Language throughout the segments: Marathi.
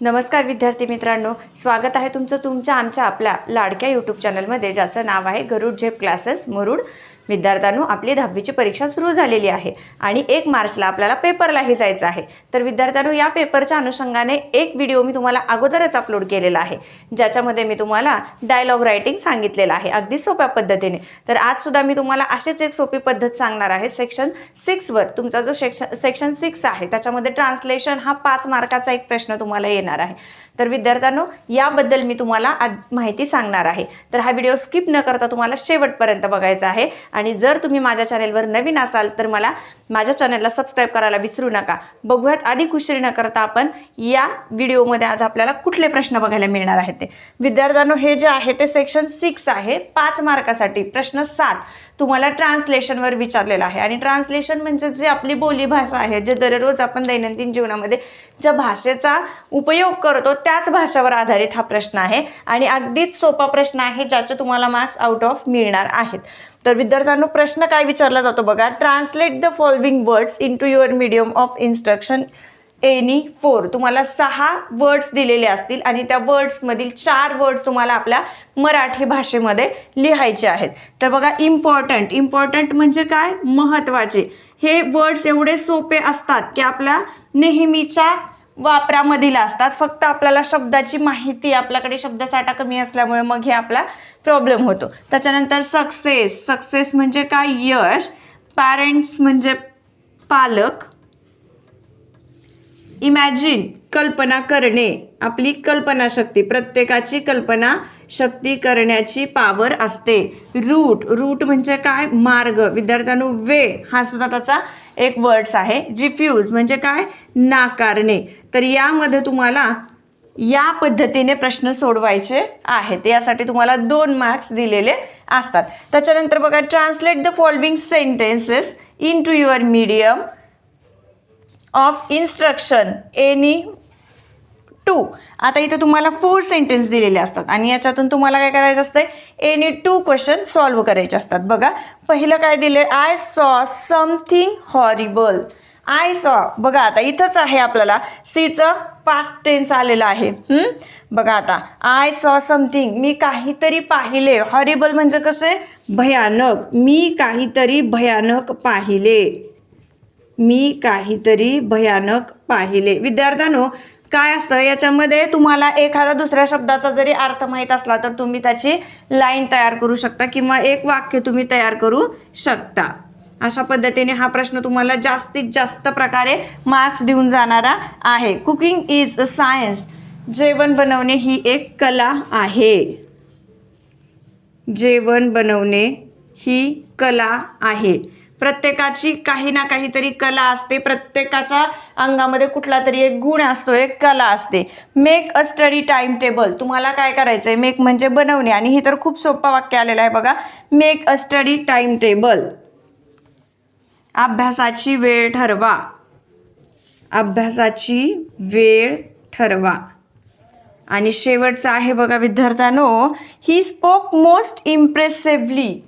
नमस्कार विद्यार्थी मित्रांनो स्वागत आहे तुमचं तुमच्या आमच्या आपल्या लाडक्या यूट्यूब चॅनलमध्ये ज्याचं नाव आहे गरुड झेप क्लासेस मुरुड. विद्यार्थ्यांनो आपली दहावीची परीक्षा सुरू झालेली आहे आणि एक मार्चला आपल्याला पेपरलाही जायचं आहे. तर विद्यार्थ्यांनो या पेपरच्या अनुषंगाने एक व्हिडिओ मी तुम्हाला अगोदरच अपलोड केलेला आहे. ज्याच्यामध्ये मी तुम्हाला डायलॉग रायटिंग सांगितलेलं आहे अगदी सोप्या पद्धतीने. तर आजसुद्धा मी तुम्हाला अशीच एक सोपी पद्धत सांगणार आहे. सेक्शन सिक्सवर तुमचा जो सेक्शन सेक्शन सिक्स आहे त्याच्यामध्ये ट्रान्सलेशन हा पाच मार्काचा एक प्रश्न तुम्हाला येणार आहे. तर विद्यार्थ्यांनो याबद्दल मी तुम्हाला आज माहिती सांगणार आहे. तर हा व्हिडिओ स्किप न करता तुम्हाला शेवटपर्यंत बघायचा आहे. आणि जर तुम्ही माझ्या चॅनेलवर नवीन असाल तर मला माझ्या चॅनेलला सबस्क्राईब करायला विसरू नका. बघूयात अधिक उशीर न करता आपण या व्हिडिओमध्ये आज आपल्याला कुठले प्रश्न बघायला मिळणार आहेत ते. विद्यार्थ्यांनो हे जे आहे ते सेक्शन सिक्स आहे. पाच मार्कासाठी प्रश्न सात तुम्हाला ट्रान्सलेशनवर विचारलेलं आहे. आणि ट्रान्सलेशन म्हणजे जे आपली बोलीभाषा आहे जे दररोज आपण दैनंदिन जीवनामध्ये ज्या भाषेचा उपयोग करतो त्याच भाषेवर आधारित हा प्रश्न आहे. आणि अगदीच सोपा प्रश्न आहे ज्याचे तुम्हाला मार्क्स आउट ऑफ मिळणार आहेत. तर विद्यार्थ्यांनो प्रश्न काय विचारला जातो बघा. Translate the following words into your medium of instruction any four तुम्हाला सहा वर्ड्स दिलेले असतील आणि त्या वर्ड्समधील चार वर्ड्स तुम्हाला आपल्या मराठी भाषेमध्ये लिहायचे आहेत. तर बघा इम्पॉर्टंट इम्पॉर्टंट म्हणजे काय? महत्त्वाचे. हे वर्ड्स एवढे सोपे असतात की आपल्या नेहमीच्या वापरामधील असतात. फक्त आपल्याला शब्दाची माहिती आपल्याकडे शब्दसाठा कमी असल्यामुळे मग हे आपला प्रॉब्लेम होतो. त्याच्यानंतर सक्सेस सक्सेस म्हणजे काय? यश. पॅरेंट्स म्हणजे पालक. इमॅजिन कल्पना करणे आपली कल्पनाशक्ती प्रत्येकाची कल्पना शक्ती करण्याची पावर असते. रूट रूट म्हणजे काय? मार्ग. विद्यार्थ्यांनो वे हा सुद्धा त्याचा एक वर्ड्स आहे. रिफ्यूज म्हणजे काय? नाकारणे. तर यामध्ये तुम्हाला या पद्धतीने प्रश्न सोडवायचे आहेत. यासाठी तुम्हाला दोन मार्क्स दिलेले असतात. त्याच्यानंतर बघा translate the following sentences into your medium of instruction any two. आता इथे तुम्हाला फोर सेंटेन्स दिलेले असतात. आणि याच्यातून तुम्हाला काय करायचं असतं एनी टू क्वेश्चन सॉल्व्ह करायचे असतात. बघा पहिलं काय दिले I saw something horrible I saw बघा आता इथंच आहे आपल्याला. सीचं पास्ट टेन्स आलेलं आहे. बघा आता. आय सॉ समथिंग मी काहीतरी पाहिले. हॉरिबल म्हणजे कसे? भयानक. मी काहीतरी भयानक पाहिले. मी काहीतरी भयानक पाहिले. विद्यार्थ्यांनो काय असतं? याच्यामध्ये तुम्हाला एखादा दुसऱ्या शब्दाचा जरी अर्थ माहीत असला तर तुम्ही त्याची लाईन तयार करू शकता किंवा एक वाक्य तुम्ही तयार करू शकता. अशा पद्धतीने हा प्रश्न तुम्हाला जास्तीत जास्त प्रकारे मार्क्स देऊन जाणारा आहे. कुकिंग इज अ सायन्स जेवण बनवणे ही एक कला आहे. जेवण बनवणे ही कला आहे. प्रत्येकाची काही ना काहीतरी कला असते. प्रत्येकाच्या अंगामध्ये कुठला तरी एक गुण असतो एक कला असते. Make a study time table. तुम्हाला काय करायचं आहे मेक म्हणजे बनवणे. आणि ही तर खूप सोपं वाक्य आलेलं आहे बघा. Make a study time table. अभ्यासाची वेळ ठरवा. अभ्यासाची वेळ ठरवा. आणि शेवटचं आहे बघा विद्यार्थ्यांनो ही स्पोक मोस्ट इम्प्रेसिव्हली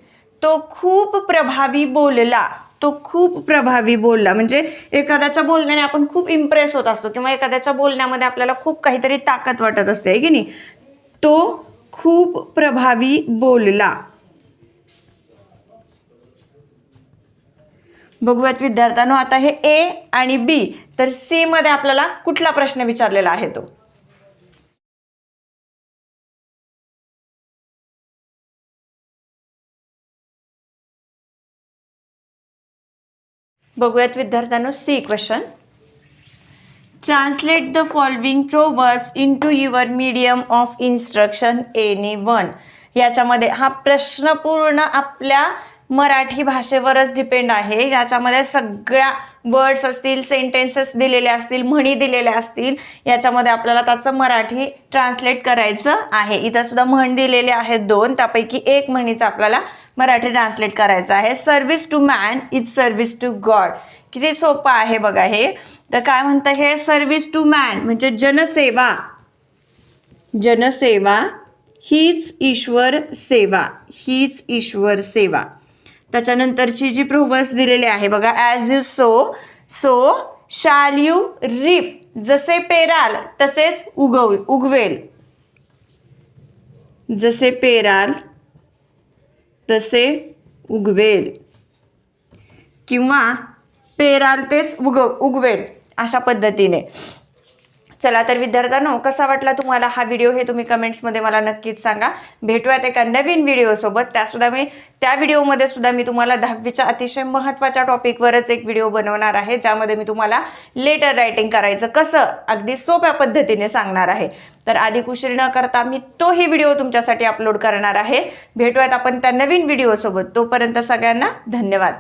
तो खूप प्रभावी बोलला. तो खूप प्रभावी बोलला. म्हणजे एखाद्याच्या बोलण्याने आपण खूप इम्प्रेस होत असतो किंवा एखाद्याच्या बोलण्यामध्ये आपल्याला खूप काहीतरी ताकद वाटत असते आहे की नाही? तो खूप प्रभावी बोलला. बघूयात विद्यार्थ्यांनो आता हे ए आणि बी तर सीमध्ये आपल्याला कुठला प्रश्न विचारलेला आहे तो? बघूयात विद्यार्थ्यांनो C question. Translate the following proverbs into your medium of instruction any one याच्यामध्ये हा प्रश्न पूर्ण आपल्या मराठी भाषेवरच डिपेंड आहे. याच्यामध्ये सगळ्या वर्ड्स असतील सेंटेन्सेस दिलेले असतील म्हणी दिलेल्या असतील याच्यामध्ये आपल्याला त्याचं मराठी ट्रान्सलेट करायचं आहे. इथं सुद्धा म्हण दिलेले आहेत दोन त्यापैकी एक म्हणीचं आपल्याला मराठी ट्रान्सलेट करायचं आहे. Service to man is service to God किती सोपं आहे बघा हे. तर काय म्हणतं हे? सर्व्हिस टू मॅन म्हणजे जनसेवा. जनसेवा हीच ईश्वर सेवा. हीच ईश्वर सेवा. त्याच्यानंतरची जी प्रोवर्स दिलेली आहे बघा as you sow so shall you reap जसे पेराल तसेच उगव उगवेल. जसे पेराल तसे उगवेल. किंवा पेराल तेच उग उगवेल अशा पद्धतीने. चला तर विद्यार्थ्यांनो कसा वाटला तुम्हाला हा व्हिडिओ हे तुम्ही कमेंट्समध्ये मला नक्कीच सांगा. भेटूयात एका नवीन व्हिडिओसोबत त्यासुद्धा मी त्या व्हिडिओमध्ये सुद्धा मी तुम्हाला दहावीच्या अतिशय महत्त्वाच्या टॉपिकवरच एक व्हिडिओ बनवणार आहे ज्यामध्ये मी तुम्हाला लेटर रायटिंग करायचं कसं अगदी सोप्या पद्धतीने सांगणार आहे. तर अधिक उशीर न करता मी तोही व्हिडिओ तुमच्यासाठी अपलोड करणार आहे. भेटूयात आपण त्या नवीन व्हिडिओसोबत तोपर्यंत सगळ्यांना धन्यवाद.